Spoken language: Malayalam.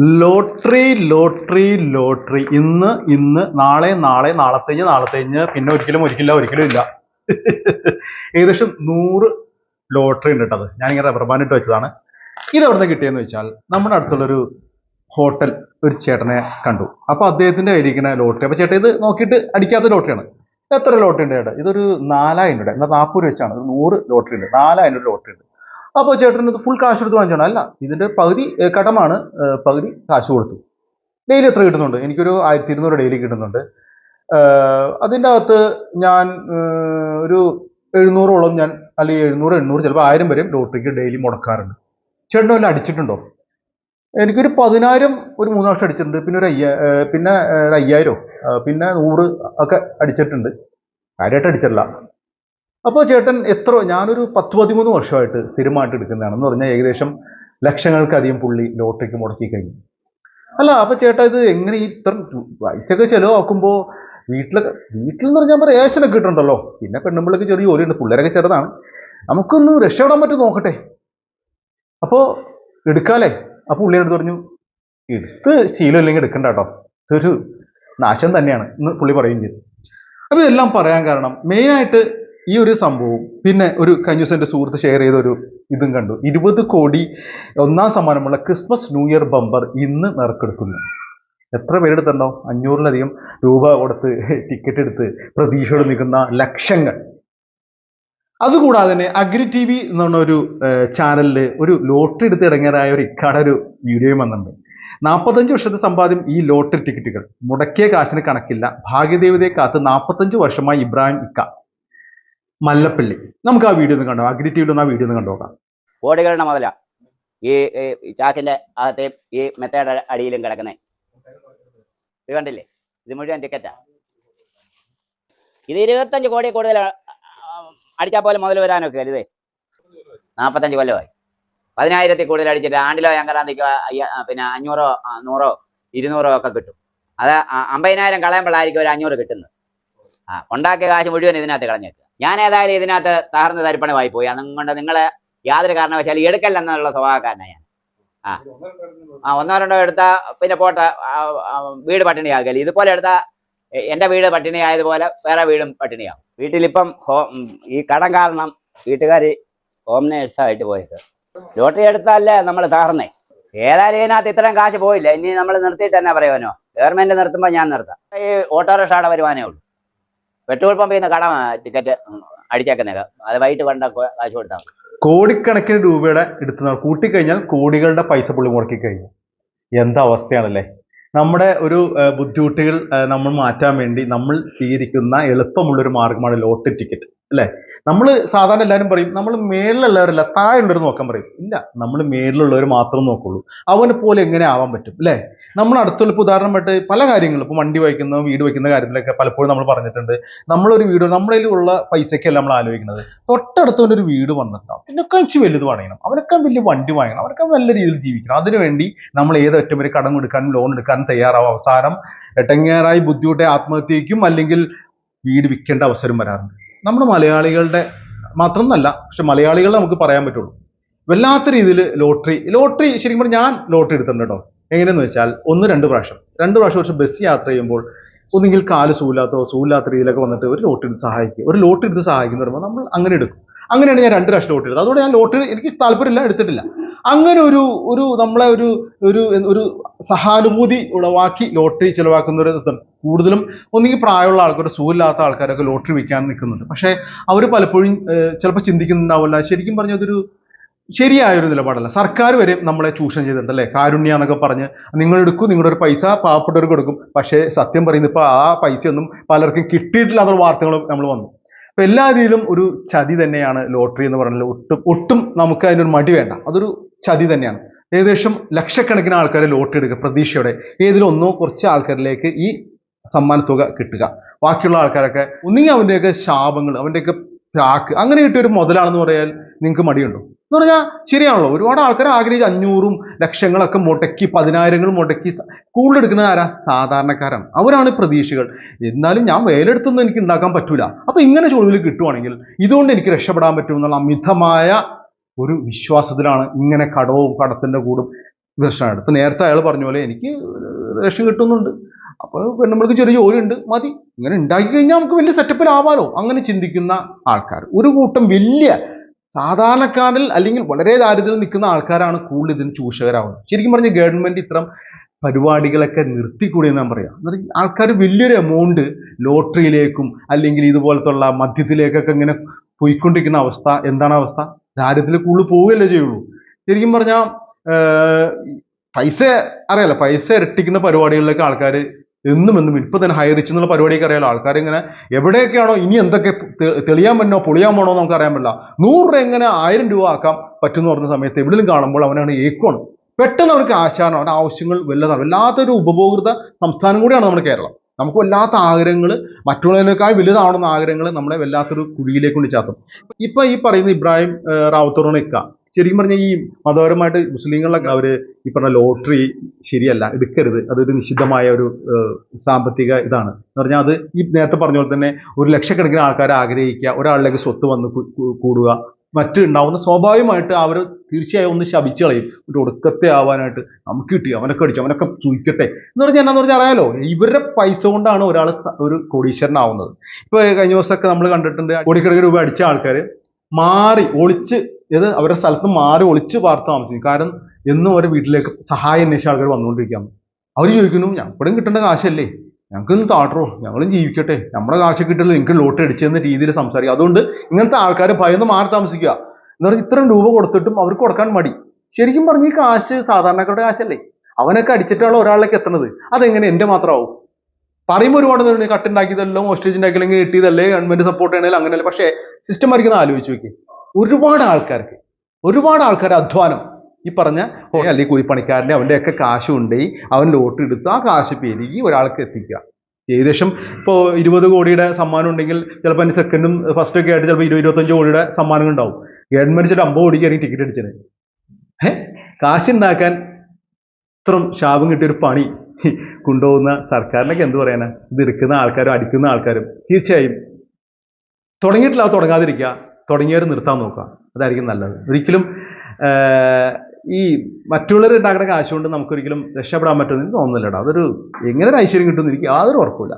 Lottery lottery lottery. ഇന്ന് ഇന്ന് നാളെ നാളെ നാളത്തേഞ്ഞ് നാളത്തേഞ്ഞ് പിന്നെ ഒരിക്കലും ഒരിക്കലില്ല ഒരിക്കലും ഇല്ല. ഏകദേശം നൂറ് ലോട്ടറി ഉണ്ട് കേട്ടത് ഞാനിങ്ങനെ റബ്ബർ ഇട്ട് വെച്ചതാണ്. ഇത് എവിടെ നിന്ന് കിട്ടിയെന്ന് വെച്ചാൽ നമ്മുടെ അടുത്തുള്ളൊരു ഹോട്ടൽ ഒരു ചേട്ടനെ കണ്ടു. അപ്പോൾ അദ്ദേഹത്തിന്റെ കയ്യിലിരിക്കുന്ന ലോട്ടറി. അപ്പോൾ ചേട്ടൻ ഇത് നോക്കിയിട്ട് അടിക്കാത്ത ലോട്ടറിയാണ്. എത്ര ലോട്ടറി ഉണ്ട് ചേട്ടാ? ഇതൊരു നാലായിരം രൂപ. എന്നാൽ നാൽപ്പത് രൂപ വെച്ചാണ്. നൂറ് ലോട്ടറി ഉണ്ട്. നാലായിരം രൂപ ലോട്ടറി ഉണ്ട്. അപ്പോൾ ചേട്ടൻ ഇത് ഫുൾ കാശ് എടുത്ത് വാങ്ങിച്ചാണ്. അല്ല ഇതിന്റെ പകുതി കടമാണ് പകുതി കാശ് കൊടുത്തു. ഡെയിലി എത്ര കിട്ടുന്നുണ്ട്? എനിക്കൊരു ആയിരത്തി ഇരുന്നൂറ് ഡെയിലി കിട്ടുന്നുണ്ട് അതിന്റെ അകത്ത് ഞാൻ ഒരു എഴുന്നൂറോളം ഞാൻ അല്ലെങ്കിൽ എഴുന്നൂറ് എണ്ണൂറ് ചിലപ്പോൾ ആയിരം വരെയും ലോട്ടറിക്ക് ഡെയിലി മുടക്കാറുണ്ട്. ചേട്ടൻ വല്ല അടിച്ചിട്ടുണ്ടോ? എനിക്കൊരു പതിനായിരം ഒരു മൂന്ന് വർഷം അടിച്ചിട്ടുണ്ട്. പിന്നെ ഒരു അയ്യ പിന്നെ ഒരു അയ്യായിരം പിന്നെ നൂറ് ഒക്കെ അടിച്ചിട്ടുണ്ട്. കാര്യമായിട്ട് അടിച്ചിട്ടില്ല അപ്പോൾ ചേട്ടൻ എത്ര ഞാനൊരു പത്ത് പതിമൂന്ന് വർഷമായിട്ട് സ്ഥിരമായിട്ട് എടുക്കുന്നതാണ്. എന്ന് പറഞ്ഞാൽ ഏകദേശം ലക്ഷങ്ങൾക്കധികം പുള്ളി ലോട്ടറിക്ക് മുടക്കി കഴിഞ്ഞു. അല്ല അപ്പോൾ ചേട്ടാ ഇത് എങ്ങനെ ഇത്ര പൈസയൊക്കെ ചിലവാക്കുമ്പോൾ വീട്ടിലൊക്കെ വീട്ടിൽ എന്ന് പറഞ്ഞാൽ റേഷനൊക്കെ കിട്ടുന്നുണ്ടല്ലോ പിന്നെ പെണ്ണുമ്പിളൊക്കെ ചെറിയ ജോലിയുണ്ട് പിള്ളേരൊക്കെ ചെറുതാണ്. നമുക്കൊന്ന് രക്ഷപ്പെടാൻ പറ്റും നോക്കട്ടെ? അപ്പോൾ എടുക്കാലേ അപ്പോൾ പുള്ളി എടുത്ത് പറഞ്ഞു എടുത്ത് ശീലമില്ലെങ്കിൽ എടുക്കണ്ട കേട്ടോ. ഇതൊരു നാശം തന്നെയാണ്. എന്ന് പുള്ളി പറയുകയും ചെയ്തു. അപ്പോൾ ഇതെല്ലാം പറയാൻ കാരണം മെയിനായിട്ട് ഈ ഒരു സംഭവം പിന്നെ ഒരു കഴിഞ്ഞ ദിവസം എന്റെ സുഹൃത്ത് ഷെയർ ചെയ്ത ഒരു ഇതും കണ്ടു. ഇരുപത് കോടി ഒന്നാം സമ്മാനമുള്ള ക്രിസ്മസ് ന്യൂ ഇയർ ബമ്പർ ഇന്ന് നറുക്കെടുക്കുന്നു എത്ര പേരെടുത്തുണ്ടാവും അഞ്ഞൂറിലധികം രൂപ കൊടുത്ത് ടിക്കറ്റ് എടുത്ത് പ്രതീക്ഷയോട് നിൽക്കുന്ന ലക്ഷങ്ങൾ. അതുകൂടാതെ തന്നെ അഗ്രി ടി വി എന്ന് പറഞ്ഞ ഒരു ചാനലിൽ ഒരു ലോട്ടറി എടുത്ത് ഇടങ്ങാറായ ഒരു ഇക്കാട ഒരു വീഡിയോയും വന്നിട്ടുണ്ട്. നാൽപ്പത്തഞ്ച് വർഷത്തെ സമ്പാദ്യം ഈ ലോട്ടറി ടിക്കറ്റുകൾ മുടക്കിയ കാശിന് കണക്കില്ല. ഭാഗ്യദേവതയെ കാത്ത് നാൽപ്പത്തഞ്ച് വർഷമായി ഇബ്രാഹിം ഇക്ക. മല്ലപ്പള്ളി. നമുക്ക് ആ വീഡിയോ ഒന്ന് കണ്ടോ? അഗ്രി ആ വീഡിയോ ഒന്ന് കണ്ടു നോക്കാം. കോടികളുടെ മുതല. ഈ ചാക്കിന്റെ അകത്തെയും ഈ മെത്തയുടെ അടിയിലും കിടക്കുന്നേ. ഇത് കണ്ടില്ലേ? ഇത് മുഴുവൻ ടിക്കറ്റാ ഇത് ഇരുപത്തഞ്ച് കോടി കൂടുതൽ അടിച്ചാൽ പോലെ മുതൽ വരാനൊക്കെ ഇതേ? നാൽപ്പത്തഞ്ച് കൊല്ലമായി. പതിനായിരത്തിൽ കൂടുതൽ അടിച്ചിട്ട് ആണ്ടിലോ ഞങ്ങറാന്തിക്കോ പിന്നെ അഞ്ഞൂറോ നൂറോ ഇരുന്നൂറോ ഒക്കെ കിട്ടും. അത് അമ്പതിനായിരം കളയുമ്പോഴായിരിക്കും ഒരു അഞ്ഞൂറ് കിട്ടുന്നത്. ആ ഉണ്ടാക്കിയ കാശ് മുഴുവൻ ഇതിനകത്ത് കളഞ്ഞേക്കുക. ഞാൻ ഏതായാലും ഇതിനകത്ത് തകർന്ന് തരിപ്പണമായി പോയി. അതുകൊണ്ട് നിങ്ങൾ യാതൊരു കാരണവശാലും എടുക്കല്ലെന്നുള്ള സ്വഭാവക്കാരനാണ് ഞാൻ. ആ. ആ ഒന്നോ രണ്ടോ എടുത്ത പിന്നെ പോട്ടെ. വീട് പട്ടിണിയാകൽ ഇതുപോലെ എടുത്ത എന്റെ വീട് പട്ടിണിയായതുപോലെ വേറെ വീടും പട്ടിണിയാവും. വീട്ടിലിപ്പം ഹോം ഈ കടം കാരണം വീട്ടുകാർ ഹോം നേഴ്സായിട്ട് പോയത്. ലോട്ടറി എടുത്താലേ നമ്മൾ തകർന്നേ. ഏതായാലും ഇതിനകത്ത് ഇത്രയും കാശ് പോയില്ല. ഇനി നമ്മൾ നിർത്തിയിട്ട് തന്നെ പറയുവാനോ? ഗവൺമെന്റ് നിർത്തുമ്പോൾ ഞാൻ നിർത്താം. ഈ ഓട്ടോറിക്ഷയുടെ വരുവാനേ ഉള്ളൂ. പെട്രോൾ പമ്പിൽ നിന്ന് കട ടിക്കറ്റ് അടിച്ചേക്കുന്നേക്കാം അത് വൈകിട്ട് കണ്ട കാശ് കൊടുത്താൽ കോടിക്കണക്കിന് രൂപയുടെ എടുത്ത് കൂട്ടിക്കഴിഞ്ഞാൽ കോടികളുടെ പൈസ പുള്ളി മുടക്കി കഴിഞ്ഞു എന്താ അവസ്ഥയാണല്ലേ? നമ്മുടെ ഒരു ബുദ്ധിമുട്ടുകൾ നമ്മൾ മാറ്റാൻ വേണ്ടി നമ്മൾ സ്വീകരിക്കുന്ന എളുപ്പമുള്ളൊരു മാർഗമാണ് ലോട്ടറി ടിക്കറ്റ് അല്ലേ? നമ്മൾ സാധാരണ എല്ലാവരും പറയും നമ്മൾ മേളിലുള്ളവരല്ല താഴെയുള്ളവർ നോക്കാൻ പറയും. ഇല്ല നമ്മൾ മേളിലുള്ളവർ മാത്രം നോക്കുള്ളൂ. അവനെ പോലെ എങ്ങനെ ആവാൻ പറ്റും അല്ലേ? നമ്മൾ അടുത്തുള്ള ഇപ്പോൾ ഉദാഹരണമായിട്ട് പല കാര്യങ്ങളും ഇപ്പോൾ വണ്ടി വയ്ക്കുന്ന വീട് വയ്ക്കുന്ന കാര്യത്തിലൊക്കെ പലപ്പോഴും നമ്മൾ പറഞ്ഞിട്ടുണ്ട്. നമ്മളൊരു വീട് നമ്മുടെ ഉള്ള പൈസയ്ക്കല്ല നമ്മൾ ആലോചിക്കുന്നത്? തൊട്ടടുത്തവന്റെ ഒരു വീട് വന്നിട്ടുണ്ടാവും അതിനൊക്കെ വെച്ച് വലുത് പണയണം അവനൊക്കെ വലിയ വണ്ടി വാങ്ങണം അവരൊക്കെ നല്ല രീതിയിൽ ജീവിക്കണം. അതിനുവേണ്ടി നമ്മൾ ഏതൊറ്റം വരെ കടം കൊടുക്കാനും ലോൺ എടുക്കാനും തയ്യാറാവും. അവസാനം എട്ടങ്ങേറായി ബുദ്ധിമുട്ടെ ആത്മഹത്യയ്ക്കും അല്ലെങ്കിൽ വീട് വിൽക്കേണ്ട അവസരം വരാറുണ്ട്. നമ്മുടെ മലയാളികളുടെ മാത്രമല്ല പക്ഷെ മലയാളികളെ നമുക്ക് പറയാൻ പറ്റുള്ളൂ. വല്ലാത്ത രീതിയിൽ ലോട്ടറി ലോട്ടറി ശരിക്കും പറഞ്ഞാൽ ഞാൻ ലോട്ടറി എടുത്തിട്ടുണ്ട് കേട്ടോ. എങ്ങനെയെന്ന് വെച്ചാൽ ഒന്ന് രണ്ട് പ്രാവശ്യം. രണ്ട് പ്രാവശ്യം കുറച്ച് ബസ് യാത്ര ചെയ്യുമ്പോൾ ഒന്നുകിൽ കാൽ സൂല്ലാത്തോ സൂല്ലാത്ത രീതിയിലൊക്കെ വന്നിട്ട് ഒരു ലോട്ട് എടുത്ത് സഹായിക്കുക ഒരു ലോട്ട് എടുത്ത് സഹായിക്കുന്ന പറയുമ്പോൾ നമ്മൾ അങ്ങനെ എടുക്കും. അങ്ങനെയാണ് ഞാൻ രണ്ട് പ്രാവശ്യം ലോട്ട് എടുത്തത് അതുകൊണ്ട് ഞാൻ ലോട്ട് എനിക്ക് താല്പര്യമില്ല എടുത്തിട്ടില്ല. അങ്ങനെ ഒരു ഒരു നമ്മളെ ഒരു ഒരു ഒരു സഹാനുഭൂതി ഉളവാക്കി ലോട്ടറി ചിലവാക്കുന്ന ഒരു കൂടുതലും ഒന്നുകിൽ പ്രായമുള്ള ആൾക്കാർ സുഖമില്ലാത്ത ആൾക്കാരൊക്കെ ലോട്ടറി വിൽക്കാൻ നിൽക്കുന്നുണ്ട്. പക്ഷേ അവർ പലപ്പോഴും ചിലപ്പോൾ ചിന്തിക്കുന്നുണ്ടാവില്ല. ശരിക്കും പറഞ്ഞ അതൊരു ശരിയായ ഒരു നിലപാടല്ല. സർക്കാർ വരെ നമ്മളെ ചൂഷണം ചെയ്തിട്ടുണ്ട് അല്ലേ കാരുണ്യ എന്നൊക്കെ പറഞ്ഞ് നിങ്ങൾ എടുക്കും നിങ്ങളുടെ ഒരു പൈസ പാവപ്പെട്ടവർക്ക് കൊടുക്കും. പക്ഷേ സത്യം പറയുന്നത് ഇപ്പോൾ ആ പൈസയൊന്നും പലർക്കും കിട്ടിയിട്ടില്ലാത്ത വാർത്തകളും നമ്മൾ വന്നു. അപ്പോൾ എല്ലാ രീതിയിലും ഒരു ചതി തന്നെയാണ് ലോട്ടറി എന്ന് പറഞ്ഞാൽ ഒട്ടും ഒട്ടും നമുക്ക് അതിനൊരു മടി വേണ്ട. അതൊരു ചതി തന്നെയാണ്. ഏകദേശം ലക്ഷക്കണക്കിന് ആൾക്കാരെ ലോട്ടറി എടുക്കുക പ്രതീക്ഷയോടെ. ഏതിലും ഒന്നോ കുറച്ച് ആൾക്കാരിലേക്ക് ഈ സമ്മാനത്തുക കിട്ടുക. ബാക്കിയുള്ള ആൾക്കാരൊക്കെ ഒന്നുകിൽ അവന്റെയൊക്കെ ശാപങ്ങൾ അവന്റെയൊക്കെ ചാക്ക് അങ്ങനെ കിട്ടിയ ഒരു മുതലാണെന്ന് പറയാൻ നിങ്ങൾക്ക് മടിയുണ്ടോ? എന്ന് പറഞ്ഞാൽ ശരിയാണല്ലോ. ഒരുപാട് ആൾക്കാർ ആഗ്രഹിച്ച് അഞ്ഞൂറും ലക്ഷങ്ങളൊക്കെ മുടക്കി പതിനായിരങ്ങൾ മുടക്കി സ- കൂടുതൽ എടുക്കുന്നത് ആരാ? സാധാരണക്കാരാണ്. അവരാണ് പ്രതീക്ഷകൾ. എന്നാലും ഞാൻ വേലെടുത്തൊന്നും എനിക്ക് ഉണ്ടാക്കാൻ പറ്റൂല. അപ്പൊ ഇങ്ങനെ ചോദ്യം കിട്ടുവാണെങ്കിൽ ഇതുകൊണ്ട് എനിക്ക് രക്ഷപ്പെടാൻ പറ്റുമെന്നുള്ള അമിതമായ ഒരു വിശ്വാസത്തിലാണ് ഇങ്ങനെ കടവും കടത്തിന്റെ കൂടും പ്രശ്നമാണ് ഇപ്പൊ നേരത്തെ അയാൾ പറഞ്ഞ പോലെ എനിക്ക് രക്ഷ കിട്ടുന്നുണ്ട്. അപ്പൊ പെണ്ണുമ്പൾക്ക് ചെറിയ ജോലി ഉണ്ട് മതി. ഇങ്ങനെ ഉണ്ടാക്കി കഴിഞ്ഞാൽ നമുക്ക് വലിയ സെറ്റപ്പിലാവാലോ അങ്ങനെ ചിന്തിക്കുന്ന ആൾക്കാർ. ഒരു കൂട്ടം വലിയ സാധാരണക്കാരിൽ അല്ലെങ്കിൽ വളരെ ദാരിദ്ര്യത്തിൽ നിൽക്കുന്ന ആൾക്കാരാണ് കൂടുതൽ ഇതിന് ചൂഷകരാവുന്നത്. ശരിക്കും പറഞ്ഞ ഗവൺമെന്റ് ഇത്തരം പരിപാടികളൊക്കെ നിർത്തിക്കൂടി ഞാൻ പറയാം. ആൾക്കാർ വലിയൊരു എമൗണ്ട് ലോട്ടറിയിലേക്കും അല്ലെങ്കിൽ ഇതുപോലത്തുള്ള മദ്യത്തിലേക്കൊക്കെ ഇങ്ങനെ പോയിക്കൊണ്ടിരിക്കുന്ന അവസ്ഥ. എന്താണ് അവസ്ഥ? ദാരിദ്ര്യത്തിൽ കൂടുതൽ പോവുകയല്ലേ ചെയ്യുള്ളൂ. ശരിക്കും പറഞ്ഞാൽ പൈസ അറിയാലോ പൈസ ഇരട്ടിക്കുന്ന പരിപാടികളിലൊക്കെ ആൾക്കാർ എന്നും എന്നും ഇപ്പൊ തന്നെ ഹൈ റിച്ച് എന്നുള്ള പരിപാടിയൊക്കെ അറിയാലോ. ആൾക്കാർ ഇങ്ങനെ എവിടെയൊക്കെയാണോ ഇനി എന്തൊക്കെ തെളിയാൻ പറ്റണോ പൊളിയാൻ പോണോ നമുക്ക് അറിയാൻ പറ്റില്ല. നൂറ് രൂപ എങ്ങനെ ആയിരം രൂപ ആക്കാം പറ്റുമെന്ന് പറഞ്ഞ സമയത്ത് എവിടെയും കാണുമ്പോൾ അവനാണ് ഏക്കോണ് പെട്ടെന്ന് അവർക്ക് ആശാനം അവരുടെ ആവശ്യങ്ങൾ വല്ലതാണ് വല്ലാത്തൊരു ഉപഭോക്തൃ സംസ്ഥാനം കൂടിയാണ് നമ്മുടെ കേരളം. നമുക്ക് വല്ലാത്ത ആഗ്രഹങ്ങൾ മറ്റുള്ളതിനേക്കാൾ വലുതാവണമെന്ന ആഗ്രഹങ്ങൾ നമ്മളെ വല്ലാത്തൊരു കുഴിയിലേക്ക് കൊണ്ട് ചാത്തും. ഇപ്പൊ ഈ പറയുന്ന ഇബ്രാഹിം റാവുത്തറോണ ഇക്ക ശരിക്കും പറഞ്ഞാൽ ഈ മതപരമായിട്ട് മുസ്ലിങ്ങളിലൊക്കെ അവർ ഈ പറഞ്ഞ ലോട്ടറി ശരിയല്ല എടുക്കരുത്. അതൊരു നിഷിദ്ധമായ ഒരു സാമ്പത്തിക ഇതാണ്. എന്ന് പറഞ്ഞാൽ അത് ഈ നേരത്തെ പറഞ്ഞ പോലെ തന്നെ ഒരു ലക്ഷക്കണക്കിന് ആൾക്കാരെ ആഗ്രഹിക്കുക ഒരാളിലേക്ക് സ്വത്ത് വന്ന് കൂടുക. മറ്റ് ഉണ്ടാവുന്ന സ്വാഭാവികമായിട്ട് അവർ തീർച്ചയായും ഒന്ന് ശപിച്ചു കളയും. ഒരു ഒടുക്കത്തെ ആവാനായിട്ട് നമുക്ക് കിട്ടി അവനൊക്കെ അടിച്ചു അവനൊക്കെ ചൂയിക്കട്ടെ എന്ന് പറഞ്ഞാൽ എന്നാന്ന് പറഞ്ഞാൽ അറിയാലോ ഇവരുടെ പൈസ കൊണ്ടാണ് ഒരാൾ ഒരു കോടീശ്വരനാവുന്നത്. ഇപ്പൊ കഴിഞ്ഞ ദിവസമൊക്കെ നമ്മൾ കണ്ടിട്ടുണ്ട് കോടിക്കണക്കിന് രൂപ അടിച്ച ആൾക്കാർ മാറി ഒളിച്ച് ഇത് അവരുടെ സ്ഥലത്ത് മാറി ഒളിച്ച് പാർത്ത് താമസിക്കും. കാരണം എന്നും അവരുടെ വീട്ടിലേക്ക് സഹായം അന്വേഷിച്ച ആൾക്കാർ വന്നുകൊണ്ടിരിക്കുകയാണ്. അവർ ചോദിക്കുന്നു ഞങ്ങൾക്കും കിട്ടേണ്ട കാശല്ലേ? ഞങ്ങൾക്കൊന്ന് താട്ടോ ഞങ്ങളും ജീവിക്കട്ടെ. നമ്മുടെ കാശ് കിട്ടില്ല? നിങ്ങൾക്ക് ലോട്ട് അടിച്ചെന്ന രീതിയിൽ സംസാരിക്കുക. അതുകൊണ്ട് ഇങ്ങനത്തെ ആൾക്കാർ ഭയന്ന് മാറി താമസിക്കുക. എന്ന് പറഞ്ഞാൽ ഇത്രയും രൂപ കൊടുത്തിട്ടും അവർക്ക് കൊടുക്കാൻ മടി. ശരിക്കും പറഞ്ഞ ഈ കാശ് സാധാരണക്കാരുടെ കാശല്ലേ? അവനൊക്കെ അടിച്ചിട്ടാണ് ഒരാളിലേക്ക് എത്തണത്. അതെങ്ങനെ? എന്റെ മാത്രമാവും. പറയുമ്പോൾ ഒരുപാട് കട്ടുണ്ടാക്കിയതല്ലോ മോസ്റ്റേജ് ഉണ്ടാക്കിയില്ലെങ്കിൽ കിട്ടിയതല്ലേ ഗവൺമെന്റ് സപ്പോർട്ട് ചെയ്യണേലും അങ്ങനെയല്ല? പക്ഷേ സിസ്റ്റം ആയിരിക്കും ആലോചിച്ച് നോക്കി ഒരുപാട് ആൾക്കാർക്ക് ഒരുപാട് ആൾക്കാർ അധ്വാനം. ഈ പറഞ്ഞ അല്ലെങ്കിൽ കൂലിപ്പണിക്കാരന്റെ അവന്റെ ഒക്കെ കാശ് കൊണ്ടുപോയി അവൻ ലോട്ട് എടുത്ത് ആ കാശ് പെരുകി ഒരാൾക്ക് എത്തിക്കുക. ഏകദേശം ഇപ്പോൾ ഇരുപത് കോടിയുടെ സമ്മാനം ഉണ്ടെങ്കിൽ ചിലപ്പോൾ അതിന് സെക്കൻഡും ഫസ്റ്റ് ഒക്കെ ആയിട്ട് ചിലപ്പോൾ ഇരുപത് ഇരുപത്തഞ്ച് കോടിയുടെ സമ്മാനം ഉണ്ടാവും. ഗവൺമെന്റ് ചില അമ്പത് കോടിക്ക് ആയിരിക്കും ടിക്കറ്റ് അടിച്ചത് ഏഹ് കാശുണ്ടാക്കാൻ ഇത്രയും ശാപം കിട്ടിയൊരു പണി കൊണ്ടുപോകുന്ന സർക്കാരിനൊക്കെ എന്ത് പറയാനാ? ഇത് എടുക്കുന്ന ആൾക്കാരും അടിക്കുന്ന ആൾക്കാരും തീർച്ചയായും തുടങ്ങിയിട്ടില്ല തുടങ്ങാതിരിക്കുക. തുടങ്ങിയവർ നിർത്താൻ നോക്കുക. അതായിരിക്കും നല്ലത്. ഒരിക്കലും ഈ മറ്റുള്ളവർ ഉണ്ടാക്കുന്ന കാശ് കൊണ്ട് നമുക്കൊരിക്കലും രക്ഷപ്പെടാൻ പറ്റുമെന്ന് എനിക്ക് തോന്നുന്നില്ലടാ. അതൊരു എങ്ങനെ ഒരു ഐശ്വര്യം കിട്ടുമെന്ന് എനിക്ക് യാതൊരു ഉറപ്പില്ല